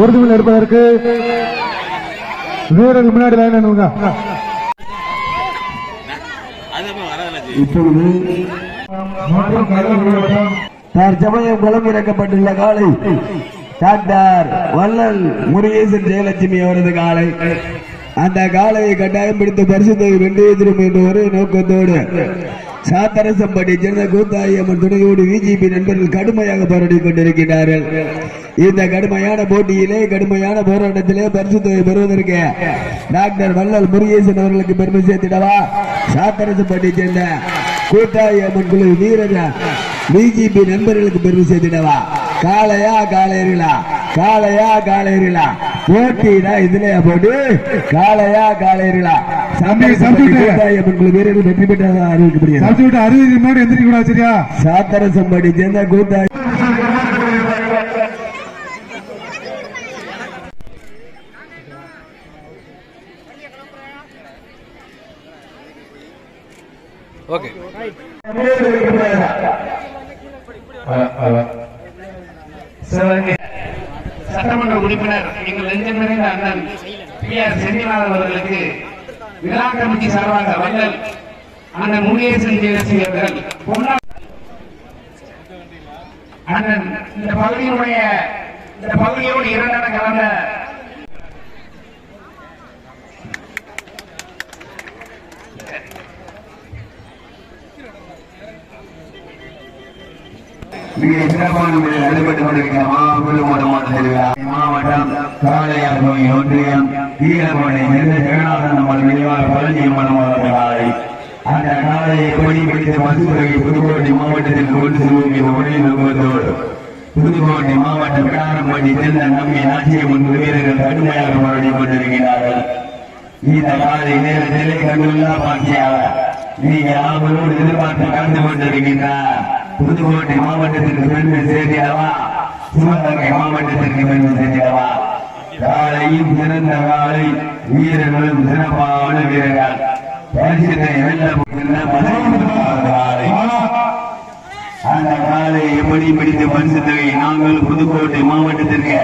உறுதிமொழி எடுப்பதற்கு வீரர்கள் முன்னாடி லைன் அனுப்புங்க இப்பொழுது தற்சமயம் களம் இறக்கப்பட்டுள்ள காலை. டாக்டர் வல்லல் முருகேசன் ஜெயலட்சுமி அவரது காலை. அந்த காலையை கட்டாயம் பிடித்து பரிசுத்தை வென்றே திரும்ப என்ற ஒரே நோக்கத்தோடு சாத்தரசம்பட்டி சேர்ந்த கூத்தாயி அம்மன் துணையோடு பிஜேபி நண்பர்கள் கடுமையாக போராடி கொண்டிருக்கிறார்கள். இந்த கடுமையான போட்டியிலே கடுமையான போராட்டத்திலே பரிசு தொகை பெறுவதற்கு டாக்டர் வள்ளல் முருகேசன் அவர்களுக்கு பெருமை சேர்த்திடவா? சாத்தரசம்பட்டி சேர்ந்த கூட்டாளி அம்மன் குழு வீரர்கள் பிஜேபி நண்பர்களுக்கு பெருமை சேர்த்திடவா? காளையா காளையர்களா? காளையா காளையர்களா? போட்டினா இதுலயா போட்டு தம்பி. கூட்டாளி அம்மன் குழு வீரர்கள் வெற்றி பெற்றதாக அறிவிக்கப்படுகிறது. விட்டு அறுபது முன்னாடி எந்திரிக்க கூடாது சரியா? சாத்தரசம்பட்டி சேர்ந்த கூட்டாளி ஓகே. சிவகங்கை சட்டமன்ற உறுப்பினர் எங்கள் நெஞ்சம் நிறைந்த அண்ணன் பி ஆர் செந்திநாதன் அவர்களுக்கு விழா கமிட்டி சார்பாக வள்ளல் அண்ணன் முருகேசன் ஜெயலட்சுமி அவர்கள் அண்ணன் இந்த பகுதியினுடைய இந்த பகுதியோடு இரண்டான கலந்த மிக சிறப்பான முறையில் நடைபெற்றுக் கொண்டிருக்கிற மாபெரும் மாவட்டம் மாவட்டம் காளையார் கோயில் ஒன்றியம் ஈரகோடை நெல்ல ஜெகநாதன் நம்மள் நினைவாக பழனியம் மனமாவட்டாய் அந்த காளையை கொடி பிடித்து மதுரை புதுக்கோட்டை மாவட்டத்தில் கொண்டு செல்வதை ஒரே நோக்கத்தோடு புதுக்கோட்டை மாவட்டம் விடாரம்பட்டி செல்ல நம்பி நாச்சியம்மன் வீரர்கள் கடுமையாக போராடி கொண்டிருக்கிறார்கள் இந்த காலை நேரத்திலே கண்டுள்ளா பாக்கியாக நீங்க ஆவலோடு எதிர்பார்த்து கலந்து கொண்டிருக்கின்றார் புதுக்கோட்டை மாவட்டத்திற்கு பெருமை சேர்த்திடவா சிவகங்கை மாவட்டத்திற்கு பெருமை சேர்த்திடவா காலையும் சிறந்த காலை வீரர்களும் சிறப்பான வீரர்கள். பரிசினை வெல்ல அந்த காலை எப்படி பிடித்த பரிசு தொகை நாங்கள் புதுக்கோட்டை மாவட்டத்திற்கு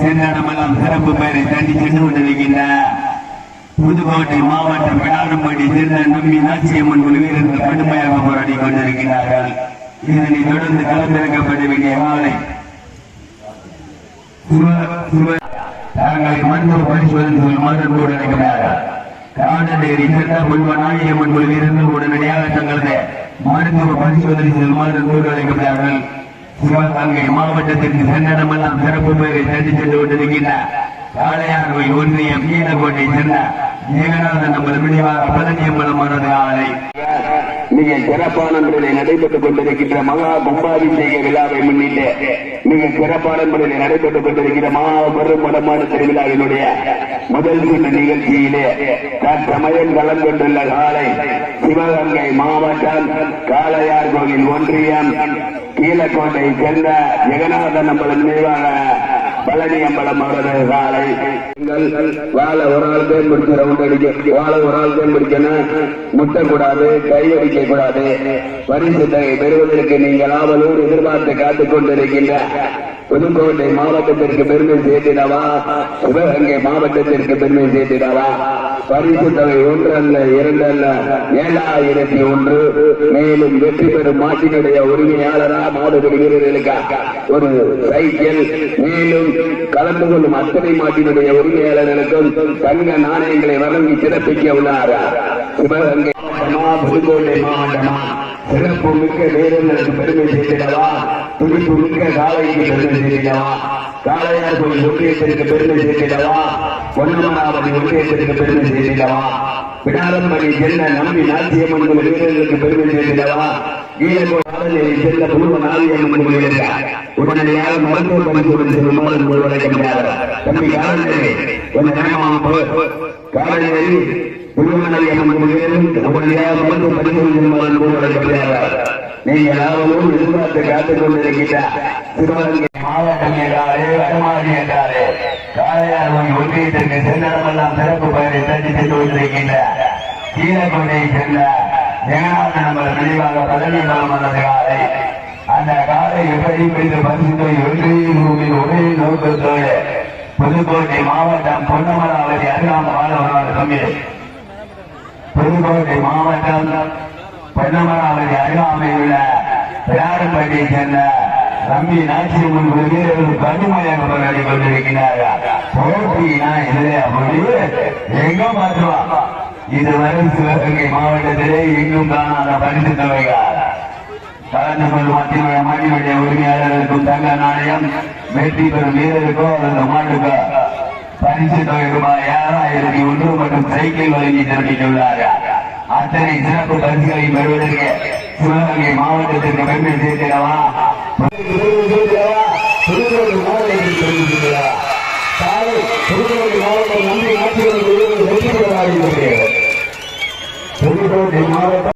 சென்றடமெல்லாம் சிறப்பு பெயரை தட்டி சென்று கொண்டிருக்கின்ற புதுக்கோட்டை மாவட்டம் விடாரம்பட்டி சேர்ந்த நம்பி நாச்சியம்மன் குழு வீரர்கள் கடுமையாக போராடி கொண்டிருக்கிறார்கள். இதனை தொடர்ந்து களமிறக்கப்பட வேண்டிய ஆலை சுவ- மருத்துவ பரிசோதனை மாற்றத்தோடு நினைக்கிறார்கள் காடநேரி சேர்ந்த முல்வநாயகம்மன் குழு வீரர்கள் உடனடியாக தங்களது மருத்துவ பரிசோதனை செல்மாற்றத்தோடு அழைக்கிறார்கள் சிவகங்கை மாவட்டத்திற்கு சென்னிடமெல்லாம் சிறப்பு பெயரை தட்டி சென்று கொண்டிருக்கின்ற காளையார்வை ஒன்றியம் கீழக்கோட்டை சென்ற ஜெகநாதன் நமது விடிவாக பழனியம்பலமானது ஆலை மிக சிறப்பான முறையில் நடைபெற்றுக் கொண்டிருக்கின்ற மகா கும்பாபிஷேக விழாவை முன்னிட்டு மிக சிறப்பான முறையில் நடைபெற்றுக் கொண்டிருக்கிற மாபெரும் வடமாடு திருவிழாவினுடைய முதல் சுற்று நிகழ்ச்சியிலே தற்சமயம் கலந்து கொண்டுள்ள காலை சிவகங்கை மாவட்டம் காளையார் கோவில் ஒன்றியம் கீழக்கோட்டை சேர்ந்த ஜெகநாதன் நம்மள நினைவாக பழனி அம்பலம் அவரது காலை நீங்கள் வாழ ஒரு ஆள் தேன் முடிச்சு ரவுண்ட் அடிக்க வாழ ஒரு ஆள் பேர் முட்டை முட்டக்கூடாது கை அடிக்க கூடாது பரிசு தொகை பெறுவதற்கு நீங்கள் ஆவலூர் எதிர்பார்த்து காத்துக் கொண்டிருக்கின்ற புதுக்கோட்டை மாவட்டத்திற்கு பெருமை சேர்த்திடவா? சிவகங்கை மாவட்டத்திற்கு பெருமை சேர்த்திடவா? பரிசு தொகை ஒன்று அல்ல இரண்டு அல்ல ஏழாயிரத்தி ஒன்று. மேலும் வெற்றி பெறும் மாட்டினுடைய உரிமையாளரா மாடுபடி வீரர்களுக்காக ஒரு சைக்கிள். மேலும் கலந்து கொள்ளும் அத்தனை மாட்டினுடைய உரிமையாளர்களுக்கும் தங்க நாணயங்களை வழங்கி சிறப்பிக்க உள்ளார்? சிவகங்கை புதுக்கோட்டை மாவட்டமா? சிறப்பு மிக்க வீரர்களுக்கு பெருமை சேர்த்திடவா துடிப்பு மிக்க காலைக்கு பெருமை சேர்த்திடவா காளையார் கோயில் ஒன்றியத்திற்கு பெருமை சேர்த்திடவா பொன்னமராவதி ஒன்றியத்திற்கு பெருமை சேர்த்திடவா விடாரம்படி செல்ல நம்பி நாச்சியம்மன் வீரர்களுக்கு பெருமை சேர்த்திடவா ஈழக்கோட்டை செல்ல பூர்வ நாளியம்மன் உடனடியாக மருத்துவ பரிசோதனை செல்லுமாறு முழுவடைக்கின்றார் தம்பி காலநிலை கொஞ்சம் நேரமா காலநிலை புதுமணி அம்மன் கோயிலும் உடனடியாக மருத்துவ பரிசோதனை நீங்கள் எதிர்பார்த்து காத்துக் கொண்டிருக்கின்ற சிவகங்கை மாவட்டம் என்றாரே வடமாறி என்றாரே காளையார் கோயில் ஒன்றியத்திற்கு சென்றடமெல்லாம் சிறப்பு பெயரை தட்டி சென்று கொண்டிருக்கின்ற கீழக்கொண்டையை சேர்ந்த ஜெகநாதன் நமது நினைவாக பதவி பலம் காலை அந்த காலை எப்படி பரிசுத்தை ஒன்றே ஒரே நோக்கத்தோடு புதுக்கோட்டை மாவட்டம் பொன்னமராவதி அருகாம வாழ்வான தம்பி. புதுக்கோட்டை மாவட்டம் பொன்னமராவதி அருகாமையில் உள்ள பிராரம்பட்டியை சேர்ந்த தம்பி நாச்சியம்மன் ஒரு வீரர்கள் கடுமையாக போராடி கொண்டிருக்கிறார்கள் போட்டினா இதுல அப்படி எங்க மாற்றுவா இதுவரை சிவகங்கை மாவட்டத்திலே எங்கும் காணாத பரிசு தொகைகள். கலந்து கொள்ளும் மத்திய மாநில உரிமையாளர்களுக்கும் தங்க நாணயம் வெற்றி பெறும் வீரருக்கோ அல்லது மாட்டுக்கோ பரிசு தொகை ரூபாய் ஏழாயிரத்தி ஒன்று மற்றும் சைக்கிள் வழங்கி தெரிவித்துள்ளார்கள் அத்தனை சிறப்பு பரிசுகளை பெறுவதற்கு சிவகங்கை மாவட்டத்திற்கு பெருமை சேர்க்கிறவா புதுக்கோட்டை மாவட்டத்தில் தெரிவித்துள்ளார் காலை புதுக்கோட்டை மாவட்டம் நன்றி ஆட்சியர்கள் வெற்றி பெறாது புதுக்கோட்டை மாவட்டம்